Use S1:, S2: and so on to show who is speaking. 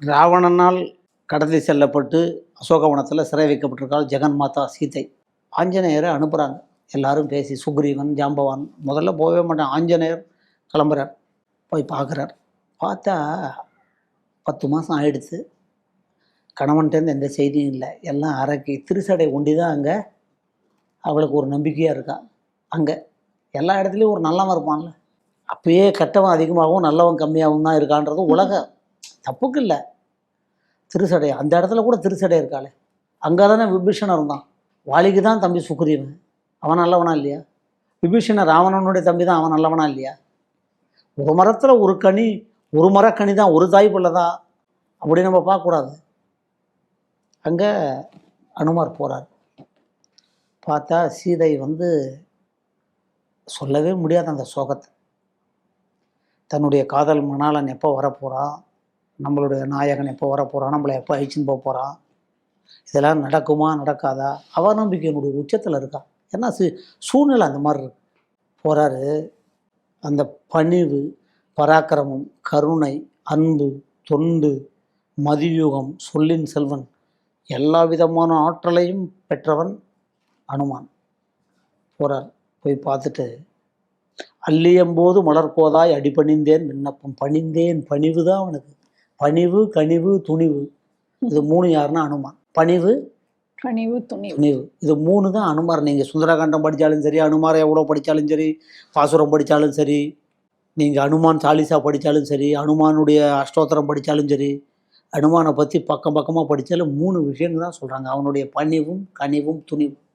S1: ராவணனால் கடத்தி செல்லப்பட்டு அசோகவனத்தில் சிறை வைக்கப்பட்டிருக்காள் ஜெகன் மாதா சீதை. ஆஞ்சநேயரை அனுப்புகிறாங்க எல்லாரும் பேசி சுக்ரீவன் ஜாம்பவான் முதல்ல போகவே மாட்டேன். ஆஞ்சநேயர் கிளம்புறார். போய் பார்க்குறார். பார்த்தா பத்து மாதம் ஆயிடுச்சு. கணவன்கிட்டேருந்து எந்த செய்தியும் இல்லை. எல்லாம் அரைக்கி திருசடை ஒண்டி தான் அங்கே. அவளுக்கு ஒரு நம்பிக்கையாக இருக்கா? அங்கே. எல்லா இடத்துலையும் ஒரு நல்லவன் இருப்பான்ல. அப்பயே கெட்டவன் அதிகமாகவும் நல்லவன் கம்மியாகவும் தான் இருக்கான்றது உலக தப்புக்கு இல்லை திருசடை அந்த இடத்துல கூட திருசடை இருக்காளே. அங்கே தானே விபீஷணன் இருந்தான். வாலிக்கு தான் தம்பி சுக்ரீவன். அவன் நல்லவனா இல்லையா? விபீஷண ராவணனுடைய தம்பி தான் அவன் நல்லவனா இல்லையா? ஒரு மரத்தில் ஒரு கனி ஒரு மரக்கனி தான் ஒரு தாய் பிள்ளை தான் அப்படி நம்ம பார்க்கக்கூடாது. அங்கே அனுமார் போகிறார் பார்த்தா சீதை வந்து சொல்லவே முடியாது அந்த சோகத்தை. தன்னுடைய காதல் மணாளன் எப்போ வரப்போகிறான் நம்மளுடைய நாயகன் எப்போ வரப்போகிறான் நம்மளை எப்போ அழிச்சுன்னு போக போகிறான் இதெல்லாம் நடக்குமா நடக்காதா? அவநம்பிக்கையினுடைய உச்சத்தில் இருக்கா? ஏன்னா சி சூழ்நிலை அந்த மாதிரி இருக்கு. போகிறாரு அந்த பணிவு பராக்கிரமம் கருணை அன்பு தொண்டு மதியூகம் சொல்லின் செல்வன் எல்லா விதமான ஆற்றலையும் பெற்றவன் அனுமான். போகிறார் போய் பார்த்துட்டு அள்ளியம்போது மலர்கோதாய் அடிபணிந்தேன் விண்ணப்பம் பணிந்தேன் பணிவு தான் அவனுக்கு. பணிவு கனிவு துணிவு. இது மூணு யாருன்னா அனுமான் பணிவு
S2: கனிவு துணிவு.
S1: துணிவு. இது மூணு தான் அனுமார். நீங்கள் சுந்தரகாண்டம் படித்தாலும் சரி அனுமாரை எவ்வளோ படித்தாலும் சரி பாசுரம் படித்தாலும் சரி நீங்கள் அனுமான் சாலிசா படித்தாலும் சரி அனுமானுடைய அஷ்டோத்திரம் படித்தாலும் சரி அனுமானை பற்றி பக்கம் பக்கமாக படித்தாலும் மூணு விஷயங்கள் தான் சொல்கிறாங்க அவனுடைய பணிவும் கனிவும் துணிவும்.